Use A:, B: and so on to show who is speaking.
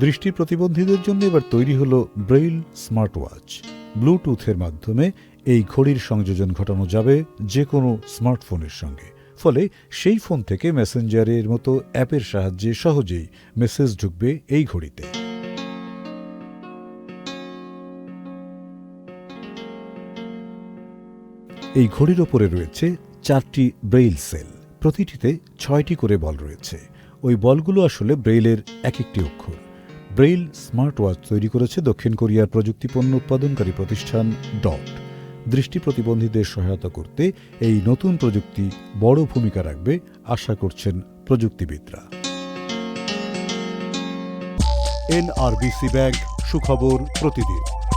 A: দৃষ্টি প্রতিবন্ধীদের জন্য এবার তৈরি হলো ব্রেইল স্মার্ট ওয়াচ ব্লুটুথের মাধ্যমে এই ঘড়ির সংযোজন ঘটানো যাবে যে কোনো স্মার্টফোনের সঙ্গে। ফলে সেই ফোন থেকে মেসেঞ্জারের মতো অ্যাপের সাহায্যে সহজেই মেসেজ ঢুকবে এই ঘড়িতে। এই ঘড়ির ওপরে রয়েছে চারটি ব্রেইল সেল। প্রতিটিতে ছয়টি করে বল রয়েছে। ওই বলগুলো আসলে ব্রেইলের এক একটি অক্ষর। ব্রেইল স্মার্ট ওয়াচ তৈরি করেছে দক্ষিণ কোরিয়ার প্রযুক্তিপণ্য উৎপাদনকারী প্রতিষ্ঠান ডট। দৃষ্টি প্রতিবন্ধীদের সহায়তা করতে এই নতুন প্রযুক্তি বড় ভূমিকা রাখবে, আশা করছেন প্রযুক্তিবিদরা। এনআরবিসি ব্যাংক, সুখবর প্রতিদিন।